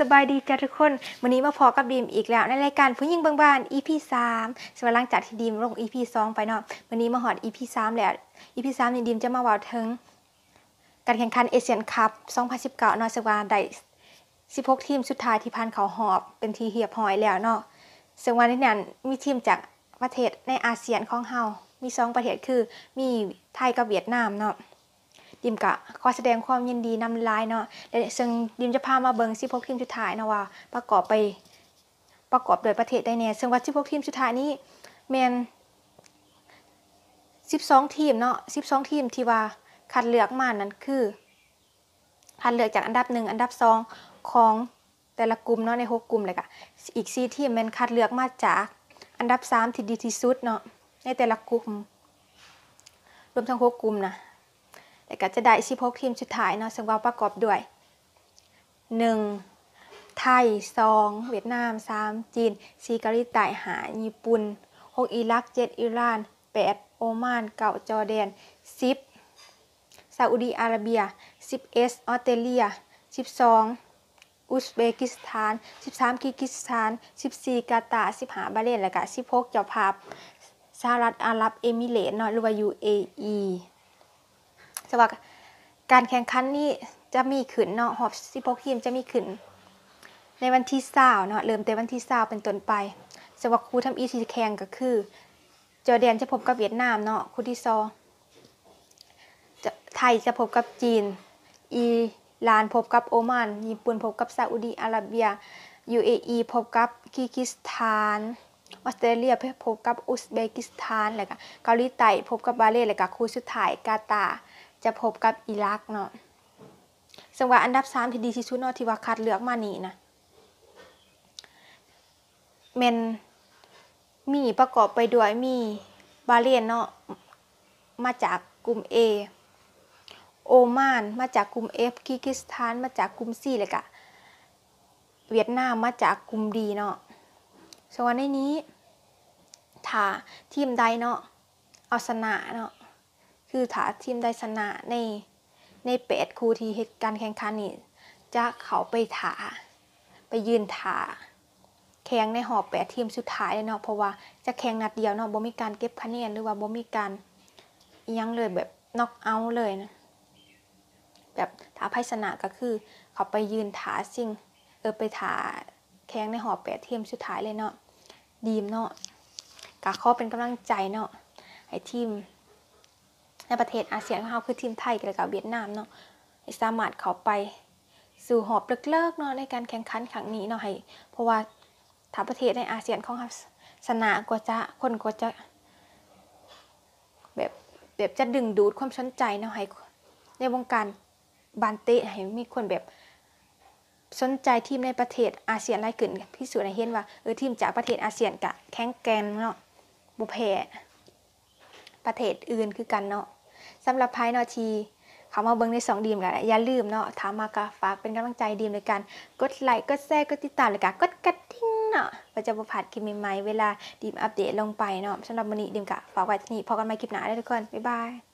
สบายดีจ้าทุกคนวันนี้มาพอกับดีมอีกแล้วในรายการผู้หญิงบางบ้าน EP 3สำหรับหลังจากที่ดีมลง EP 2ไปเนาะวันนี้มาหอด EP 3แล้ว EP 3นี่ดีมจะมาว่าถึงการแข่งขันเอเชียนคัพ 2019เนาะสำหรับได้16 ทีมสุดท้ายที่ผ่านเขาหอบเป็นทีเหียบหอยแล้วเนาะซึ่งวันนี้นมีทีมจากประเทศในอาเซียนของเฮามีสองประเทศคือมีไทยกับเวียดนามเนาะ ดิมกะขอแสดงความยินดีนำลายเนาะและซึ่งดิมจะพามาเบิง16ทีมสุดท้ายนะว่า ประกอบไปประกอบโดยประเทศได้แน่ซึ่งว่า16ทีมสุดท้ายนี้แมน12 ทีมเนาะ12 ทีมที่ว่าคัดเลือกมานั้นคือคัดเลือกจากอันดับ 1 อันดับ 2 ของแต่ละกลุ่มเนาะใน 6 กลุ่มเลยกะอีก 4 ทีมแมันคัดเลือกมาจากอันดับ 3 ที่ดีที่สุดเนาะในแต่ละกลุ่มรวมทั้ง 6 กลุ่มนะ แล้วก็จะได้16ทีมสุดท้ายเนาะซึ่งว่าประกอบด้วย 1. ไทย 2. เวียดนาม 3. จีน 4. เกาหลีใต้5ญี่ปุ่น 6. อิรัก 7. อิหร่าน 8. โอมาน 9. จอร์แดน 10. ซาอุดีอาระเบีย 11. อสออสเตรเลีย 12. อุซเบกิสถาน 13กิร์กิสถาน 14 กาตาร์15บาเรนแล้วก็16เจ้าภาพสหรัฐอาหรับเอมิเรตส์เนาะหรือว่า UAE สำหรับการแข่งขันนี้จะมีขึ้นเนาะหอบ16ทีมจะมีขึ้น ในวันที่20เนาะเริ่มแต่วันที่20เป็นต้นไปสำหรับครูทำอีทีแข่งก็คือ จอร์แดนจะพบกับเวียดนามเนาะคู่ที่2จะไทยจะพบกับจีน อีรานพบกับโอมาน ญี่ปุ่นพบกับซาอุดีอาระเบีย UAE พบกับกิร์กิสถานออสเตรเลียพบกับอุซเบกิสถานแล้วก็เกาหลีใต้พบกับบาเรนแล้วก็คู่สุดท้ายกาตาร์ จะพบกับอิรักเนาะซึ่งว่าอันดับ3ที่ดีที่สุดเนาะที่ว่าคัดเลือกมานี่นะแมนมีประกอบไปด้วยมีบาห์เรนเนาะมาจากกลุ่ม A โอมานมาจากกลุ่ม F กิร์กิสถาน มาจากกลุ่ม C เลยกะเวียดนามมาจากกลุ่ม D เนาะส่วนในนี้ถ้าทีมใดเนาะเอาชนะเนาะ คือถ้าทีมใดชนะในในแปดคู่ที่เหตุการแข่งขันนี่จะเขาไปถาไปยืนถาแข่งในหอบแปดทีมสุดท้ายเลยเนาะเพราะว่าจะแข่งนัดเดียวเนาะบ่มีการเก็บคะแนนหรือว่าบ่มีการยังเลยแบบน็อกเอาท์เลยนะแบบถ้าไพ่ชนะก็คือเขาไปยืนถาสิ่งเออไปถาแข่งในหอบแปดทีมสุดท้ายเลยเนาะดีมเนาะกะขอเป็นกำลังใจเนาะให้ทีม ในประเทศอาเซียนของเราคือทีมไทยกับเวียดนามเนาะให้สามารถเข้าไปสู่หอบเลิกๆเนาะในการแข่งขันครั้งนี้เนาะให้เพราะว่าถ้าประเทศในอาเซียนของเราชนะก็จะคนก็จะแบบแบบจะดึงดูดความสนใจเนาะให้ในวงการบานเตะให้มีคนแบบสนใจทีมในประเทศอาเซียนหลายขึ้นพิสูจน์ให้เห็นว่าเออทีมจากประเทศอาเซียนกะแข็งแกร่งเนาะบ่แพประเทศอื่นคือกันเนาะ สำหรับไพ่นอทีเขามาเบิ้งในสองดีมกันอย่าลืมเนาะถามมากะฝากเป็นกำลังใจดีมในการกดไลค์กดแชร์กดติดตามเลยกะกดกระดิ่งเนาะประจะบ่พลาดคลิปใหม่ๆเวลาดีมอัปเดตลงไปเนาะสำหรับวันนี้ดีมกะฝากไว้ที่นี่พบกันใหม่คลิปหน้าได้ทุกคนบ๊ายบาย